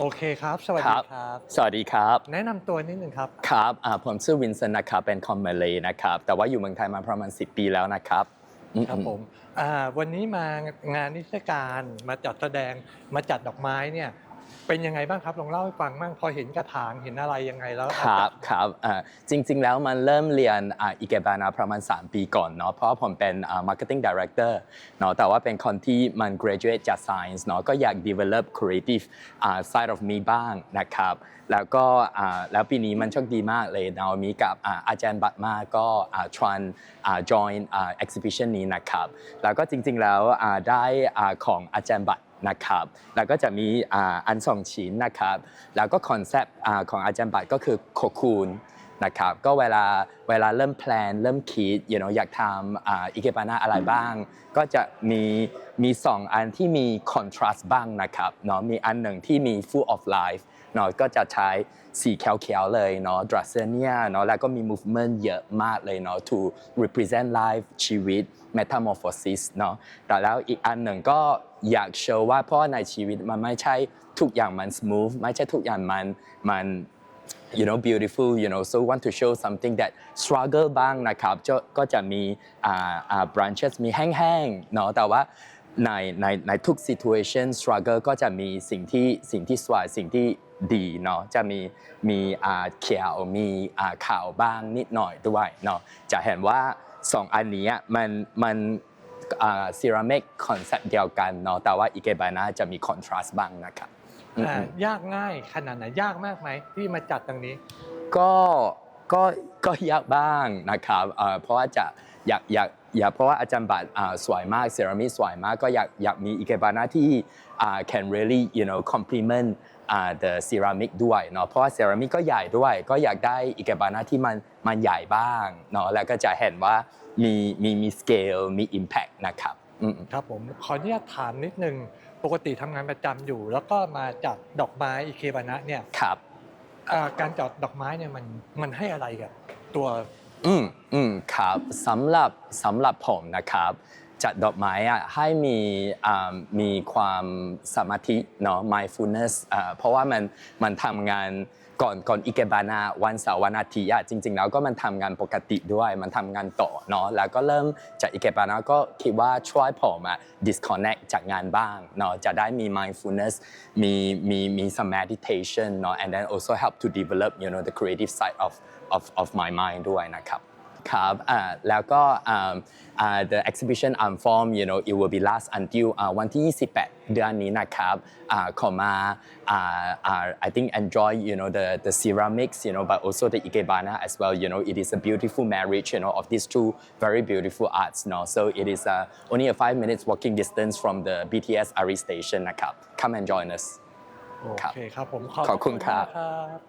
โอเคครับ สวัสคดีรับครับ สวัสดีครับ แนะนำตัวนิดนึงครับ ครับอ่าผมชื่อวินเซนต์นะครับ เป็นคอมเมเลยนะครับ แต่ว่าอยู่เมืองไทยมาประมาณ 10 ปีแล้วนะครับอืครับผมอ่าวันนี้มางานนิทรรศการมาจัดแสดงมาจัดดอกไม้เนี่ย เป็นยังไงบ้างครับลองเล่าให้ฟังบ้างพอเห็นกระถางเห็นอะไรยังไงแล้วครับครับจริง ๆ แล้วมันเริ่มเรียนอิเกบานาประมาณ 3 ปีก่อนเนาะเพราะว่าผมเป็น marketing director เนาะแต่ว่าเป็นคนที่มัน graduate จาก science เนาะก็อยาก develop creative side of me บ้างนะครับ แล้วก็แล้วปีนี้มันโชคดีมากเลยเนาะมีกับอาจารย์บัตมาก็อ่า tran อ่า join อ่า exhibition นี้นะครับ แล้วก็จริง ๆ แล้วได้ของอาจารย์บัต นะครับ แล้วก็จะมีอันสองชิ้นนะครับ แล้วก็คอนเซปต์ของอาจารย์บัตรก็คือโคคูนนะครับ ก็เวลาเวลาเริ่มแพลนเริ่มคิด you know อยากทำอิเกบานาอะไรบ้าง ก็จะมี มีสองอันที่มีคอนทราสต์บ้างนะครับเนาะมีอันหนึ่งที่มี full of life เนาะก็จะใช้สีเขียวๆเลยเนาะดรัสเซเนียเนาะแล้วก็มี movement เยอะมากเลยเนาะ to represent life ชีวิต metamorphosis เนาะแต่แล้วอีกอันหนึ่งก็อยากโชว์ว่าเพราะในชีวิตมันไม่ใช่ทุกอย่างมัน smooth ไม่ใช่ทุกอย่างมันมัน you know beautiful you know so want to show something that struggle บ้างนะครับก็จะมีอ่า branches มีแห้งๆเนาะแต่ว่า ในในในทุก situation struggle ก็จะมีสิ่งที่สิ่งที่สวยสิ่งที่ดีเนาะจะมีมีอ่าเขียวมีอ่าขาวบ้างนิดหน่อยด้วยเนาะจะเห็นว่าสองอันนี้มันมันอ่า ceramic concept เดียวกันเนาะแต่ว่าอีเกบานาจะมี contrast บ้างนะครับอืมอ่ายากง่ายขนาดไหนยากมากไหมที่มาจัดตรงนี้ ก็ก็ก็ยากบ้างนะครับเอ่อเพราะว่าจะอยากอยาก อยากเพราะว่าอาจารย์บัตรอ่าสวยมากเซรามิกสวยมากก็อยากอยากมีอิเกบานาที่อ่า can really you know complement อ่า the ceramic ด้วยเนาะเพราะว่าเซรามิกก็ใหญ่ด้วย ก็อยากได้อิเกบานาที่มันมันใหญ่บ้างเนาะแล้วก็จะเห็นว่ามีมีมี scale มี impact นะครับอืมครับผมขออนุญาตถามนิดนึงปกติทำงานประจำอยู่ แล้วก็มาจัดดอกไม้อิเคบานะเนี่ยครับอ่าการจัดดอกไม้เนี่ยมันมันให้อะไรกับตัว อืมอืมครับสำหรับสำหรับผมนะครับ จัดดอกไม้อะให้มีอ่ามีความสมาธิเนาะ mindfulness อ่าเพราะว่ามันมันทำงานก่อนก่อนอิเกบานาวันเสาร์วันอาทิตย์อะจริง ๆ แล้วก็มันทำงานปกติด้วยมันทำงานต่อเนาะแล้วก็เริ่มจากอิเกบานาก็คิดว่าช่วยผมอะ disconnect จากงานบ้างเนาะจะได้มี mindfulness มีมีมี some meditation เนาะ and then also help to develop you know the creative side of of of my mind ด้วยนะครับ ครับอ่าแล้วก็อ่าอ่า the exhibition I'm form you know it will be last until อ่าวันที่ 28 เดือนนี้นะครับอ่าขอมาอ่าอ่า I think enjoy you know the the ceramics you know but also the ikebana as well you know it is a beautiful marriage you know of these two very beautiful arts no so it is uh, only a five minutes walking distance from the BTS Ari station นะครับ come and join us โอ ครับ เคครับผม ขอบคุณครับ มากครับ